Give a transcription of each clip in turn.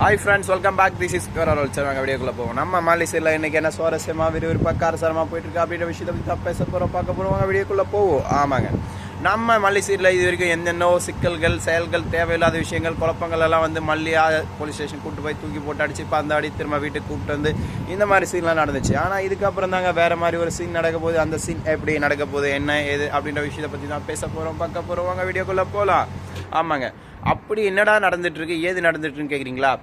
Hi friends welcome back this is Carol sir நாங்கள் வீடியோக்குள்ளே போவோம். நம்ம மாலிசியில் இன்னைக்கு என்ன சுவாரஸ்யமாக விறுவிறுப்பாக காரசாரமாக போயிட்டுருக்கு அப்படின்ற விஷயத்தை பற்றி தான் பேச போகிறோம் பார்க்க போகிறோம் வீடியோக்குள்ளே போவோம். ஆமாங்க. நம்ம மல்லிசீரில் இது வரைக்கும் என்னென்னோ சிக்கல்கள் செயல்கள் தேவையில்லாத விஷயங்கள் குழப்பங்கள் எல்லாம் வந்து மல்லியாக போலீஸ் ஸ்டேஷன் கூப்பிட்டு போய் தூக்கி போட்டு அடிச்சு பந்தாடி திரும்ப வீட்டுக்கு கூப்பிட்டு வந்து இந்த மாதிரி சீன்லாம் நடந்துச்சு. ஆனால் இதுக்கப்புறம் தாங்க வேறு மாதிரி ஒரு சீன் நடக்க போகுது. அந்த சீன் எப்படி நடக்க போகுது என்ன ஏது அப்படின்ற விஷயத்தை பற்றி தான் பேச போகிறோம் பார்க்க போகிறோம் வாங்க வீடியோக்குள்ளே போகலாம் ஆமாங்க. அப்படி என்னடா நடந்துட்டு ஏது நடந்துட்டுருன்னு கேட்குறீங்களா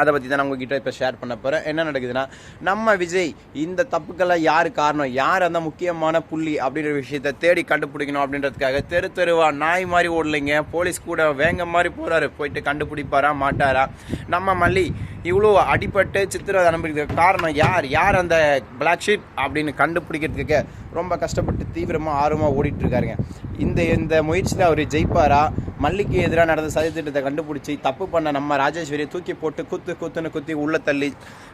அதை பற்றி தான் நான் உங்ககிட்ட இப்போ ஷேர் பண்ண போகிறேன் என்ன நடக்குதுன்னா நம்ம விஜய் இந்த தப்புக்கெல்லாம் யார் காரணம்? யார் அந்த முக்கியமான புள்ளி அப்படின்ற விஷயத்தை தேடி கண்டுபிடிக்கணும் அப்படின்றதுக்காக தெரு தெருவா நாய் மாதிரி ஓடலைங்க. போலீஸ் கூட வேங்க மாதிரி போகிறாரு போயிட்டு கண்டுபிடிப்பாரா மாட்டாரா? நம்ம மல்லி இவ்வளோ அடிபட்டு சித்திரவதை அனுப்பிக்கிறதுக்கு காரணம் யார்? யார் அந்த பிளாக் ஷீட் அப்படின்னு கண்டுபிடிக்கிறதுக்கு ரொம்ப கஷ்டப்பட்டு தீவிரமாக ஆர்வமாக ஓடிட்டுருக்காருங்க. இந்த இந்த முயற்சியில் அவர் ஜெயிப்பாரா? மல்லிக்கு எதிராக நடந்த சதித்திட்டத்தை கண்டுபிடிச்சி தப்பு பண்ண நம்ம ராஜேஸ்வரியை தூக்கி போட்டு குத்து குத்துன்னு குத்தி உள்ளே தள்ளி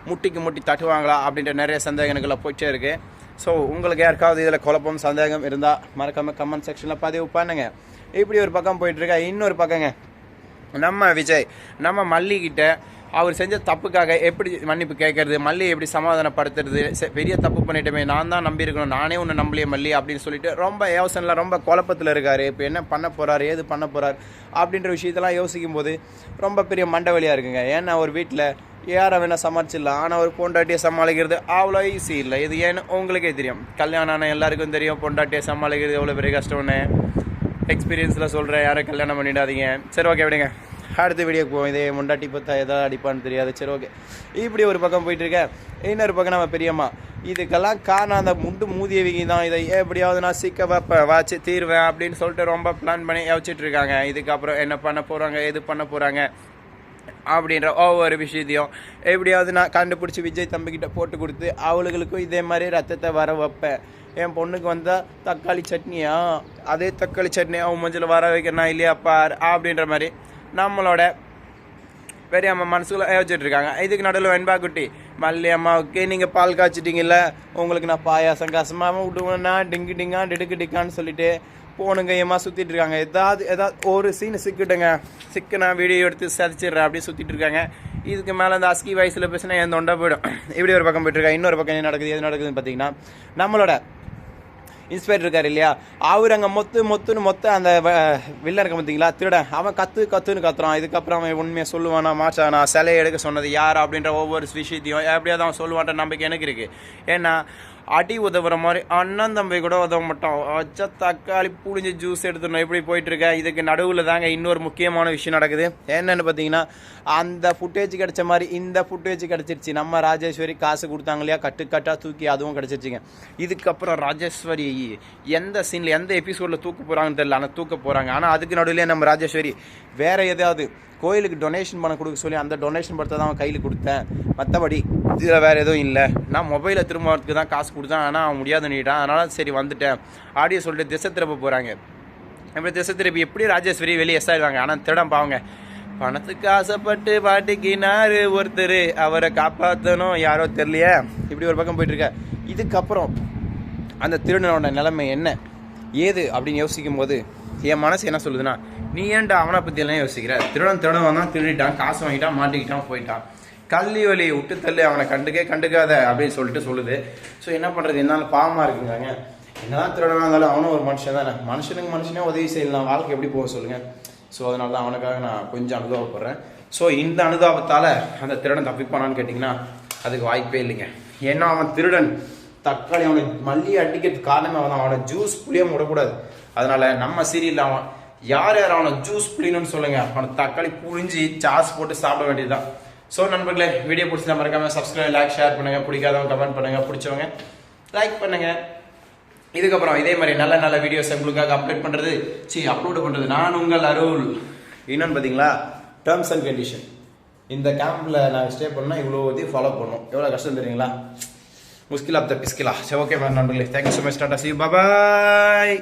முட்டிக்கு முட்டி தட்டுவாங்களா? அப்படின்ற நிறைய சந்தேகங்களை போயிட்டே இருக்கு. ஸோ உங்களுக்கு யாருக்காவது இதில் குழப்பம் சந்தேகம் இருந்தால் மறக்காமல் கமெண்ட் செக்ஷனில் பதிவு பண்ணுங்க. இப்படி ஒரு பக்கம் போயிட்டுருக்கா இன்னொரு பக்கங்க. நம்ம விஜய் நம்ம மல்லிகிட்ட அவர் செஞ்ச தப்புக்காக எப்படி மன்னிப்பு கேட்கறது மல்லி எப்படி சமாதானப்படுத்துறது பெரிய தப்பு பண்ணிட்டோமே நான் தான் நம்பியிருக்கணும் நானே ஒன்று நம்பலையே மல்லி அப்படின்னு சொல்லிட்டு ரொம்ப யோசனையில் ரொம்ப குழப்பத்தில் இருக்கார். இப்போ என்ன பண்ண போகிறார் ஏது பண்ண போகிறார் அப்படின்ற விஷயத்தெல்லாம் யோசிக்கும் போது ரொம்ப பெரிய மண்டவலியாக இருக்குங்க. ஏன்னா ஒரு வீட்டில் யாரை வேணால் சமாளிச்சிடலாம். ஆனால் ஒரு பொண்டாட்டியை சமாளிக்கிறது அவ்வளோ ஈஸி இல்லை. இது ஏன்னு உங்களுக்கே தெரியும். கல்யாணம் ஆன எல்லாருக்கும் தெரியும் பொண்டாட்டியை சமாளிக்கிறது எவ்வளோ பெரிய கஷ்டம்னு. எக்ஸ்பீரியன்ஸில் சொல்கிறேன் யாரும் கல்யாணம் பண்ணிடாதீங்க. சரி ஓகே விடுங்க. அடுத்த வீடியோக்கு போவோம். இதே முண்டாட்டி பார்த்தா எதாவது அடிப்பான்னு தெரியாது. சரி ஓகே இப்படி ஒரு பக்கம் போயிட்டுருக்கேன். இன்னொரு பக்கம் நம்ம பெரியம்மா. இதுக்கெல்லாம் காரணம் அந்த முண்டு மூதியவிங்க தான். இதை எப்படியாவது நான் சிக்க வைப்பேன் வாச்சு தீர்வேன் அப்படின்னு சொல்லிட்டு ரொம்ப பிளான் பண்ணி யோசிச்சுட்டு இருக்காங்க. இதுக்கப்புறம் என்ன பண்ண போகிறாங்க எது பண்ண போகிறாங்க அப்படின்ற ஒவ்வொரு விஷயத்தையும் எப்படியாவது நான் கண்டுபிடிச்சி விஜய் தம்பிக்கிட்ட போட்டு கொடுத்து அவளுகளுக்கும் இதே மாதிரி ரத்தத்தை வர வைப்பேன். என் பொண்ணுக்கு வந்தால் தக்காளி சட்னியா? அதே தக்காளி சட்னி அவன் மஞ்சள் வர வைக்கணும் இல்லையா பார் அப்படின்ற மாதிரி நம்மளோட பெரிய அம்மா மனசுக்குள்ள யோசிச்சுட்ருக்காங்க இதுக்கு நடுவில் வெண்பா குட்டி மல்லி அம்மாவுக்கு நீங்கள் பால் காய்ச்சிட்டிங்கல்ல உங்களுக்கு நான் பாயாசம் காசமாக விடுவேன்னா டிங்கு டிங்கா டிடுக்கு டிக்கான்னு சொல்லிட்டு போனுங்க ஏமா சுற்றிட்டு இருக்காங்க ஏதாவது ஏதாவது ஒரு சீன் சிக்கிட்டுங்க. சிக்கு நான் வீடியோ எடுத்து சதிச்சிடுறேன் அப்படியே சுற்றிட்டு இருக்காங்க இதுக்கு மேலே அந்த அஸ்கி வயசில் பேசினா என் தொண்டை போயிடும். இப்படி ஒரு பக்கம் போயிட்டுருக்கா இன்னொரு பக்கம் என்ன நடக்குது எது நடக்குதுன்னு பார்த்தீங்கன்னா நம்மளோட இன்ஸ்பெக்டர் இருக்கார் இல்லையா? அவர் அங்கே மொத்து மொத்துன்னு மொத்த அந்த வில்ல இருக்க பார்த்தீங்களா? திருடன். அவன் கத்து கத்துன்னு கத்துறான். இதுக்கப்புறம் அவன் உண்மையை சொல்லுவானா மாச்சானா சிலையை எடுக்க சொன்னது யார் அப்படின்ற ஒவ்வொரு விஷயத்தையும் எப்படியாவது அவன் சொல்லுவான்ற நம்பிக்கை எனக்கு இருக்குது ஏன்னா அடி உதவுற மாதிரி அண்ணன் தம்பி கூட உதவ மாட்டோம் அச்சா தக்காளி புளிஞ்சு ஜூஸ் எடுத்துடணும் இப்படி போயிட்டு இருக்க. இதுக்கு நடுவில் தாங்க இன்னொரு முக்கியமான விஷயம் நடக்குது. என்னன்னு பார்த்தீங்கன்னா அந்த ஃபுட்டேஜ் கிடைச்ச மாதிரி இந்த ஃபுட்டேஜ் கிடைச்சிருச்சு. நம்ம ராஜேஸ்வரி காசு கொடுத்தாங்க இல்லையா? கட்டுக்கட்டாக தூக்கி அதுவும் கிடைச்சிருச்சுங்க. இதுக்கப்புறம் ராஜேஸ்வரி எந்த சீனில் எந்த எபிசோடில் தூக்க போகிறாங்கன்னு தெரியல. ஆனால் தூக்க போகிறாங்க ஆனால் அதுக்கு நடுவில் நம்ம ராஜேஸ்வரி வேறு எதாவது கோயிலுக்கு டொனேஷன் பண்ண கொடுக்க சொல்லி அந்த டொனேஷன் படத்தை தான் அவன் கையில் கொடுத்தேன். மற்றபடி இதில் வேறு எதுவும் இல்லை. நான் மொபைலை திரும்பறதுக்கு தான் காசு கொடுத்தேன். ஆனால் அவன் முடியாதுன்னுட்டான் அதனால் சரி வந்துட்டேன். ஆடியோ சொல்லிட்டு திசை திருப்ப போகிறாங்க இப்படி திசை திருப்பி எப்படி ராஜேஸ்வரி வெளியே எஸ் ஆயிடுவாங்க ஆனால் திருடம் பாவங்க. பணத்துக்கு ஆசைப்பட்டு பாட்டுக்கினார் ஒருத்தர். அவரை காப்பாற்றணும் யாரோ தெரியலையே. இப்படி ஒரு பக்கம் போயிட்டுருக்க இதுக்கப்புறம் அந்த திருடனோட நிலைமை என்ன? ஏது? அப்படின்னு யோசிக்கும் போது என் மனசு என்ன சொல்லுதுன்னா நீ ஏன்டா அவனை பற்றியெல்லாம் யோசிக்கிற? திருடன் திருடன் வந்தான் திருடிட்டான். காசு வாங்கிட்டான் மாட்டிக்கிட்டான் போயிட்டான். கல்வி வழியை விட்டு தள்ளி அவனை கண்டுக்கே கண்டுக்காத அப்படின்னு சொல்லிட்டு சொல்லுது. ஸோ என்ன பண்ணுறது என்னால் பாவமாக இருக்குங்க என்னதான் திருடனா இருந்தாலும் அவனும் ஒரு மனுஷன் தானே. மனுஷனுக்கு மனுஷனே உதவி செய்யலாம். வாழ்க்கை எப்படி போக சொல்லுங்கள் ஸோ அதனால தான் அவனுக்காக நான் கொஞ்சம் அனுபவப்படுறேன் ஸோ இந்த அனுதாபத்தால் அந்த திருடன் தப்பிப்பானான்னு கேட்டிங்கன்னா அதுக்கு வாய்ப்பே இல்லைங்க. ஏன்னா அவன் திருடன் தக்காளி அவனை மல்லி அடிக்கிறதுக்கு காரணமே அவன் தான். அவனை ஜூஸ் புளியாம விடக்கூடாது அதனால நம்ம சீரியல் அவன் யார் யார் அவனை ஜூஸ் புளியணும்னு சொல்லுங்க. அவனை தக்காளி புழிஞ்சு சாஸ் போட்டு சாப்பிட வேண்டியதுதான். ஸோ நண்பர்களே வீடியோ பிடிச்சா மறக்காம சப்ஸ்கிரைப் லைக் ஷேர் பண்ணுங்கள் பிடிக்காதவங்க கமெண்ட் பண்ணுங்கள் பிடிச்சவங்க லைக் பண்ணுங்கள் இதுக்கப்புறம் இதே மாதிரி நல்ல நல்ல வீடியோஸ் உங்களுக்காக அப்டேட் பண்ணுறது சி அப்லோடு பண்ணுறது நான் உங்கள் அருள். என்னன்னு பார்த்தீங்களா? டேர்ம்ஸ் அண்ட் கண்டிஷன் இந்த கேம்பில் நாங்கள் ஸ்டே பண்ணால் இவ்வளோ இதையும் ஃபாலோ பண்ணோம். எவ்வளோ கஷ்டம் தெரியுங்களா? முஸ்கில் ஆஃப் த பிஸ்கிலா சரி ஓகே மேம் நண்பர்களே thank you so much tata see bye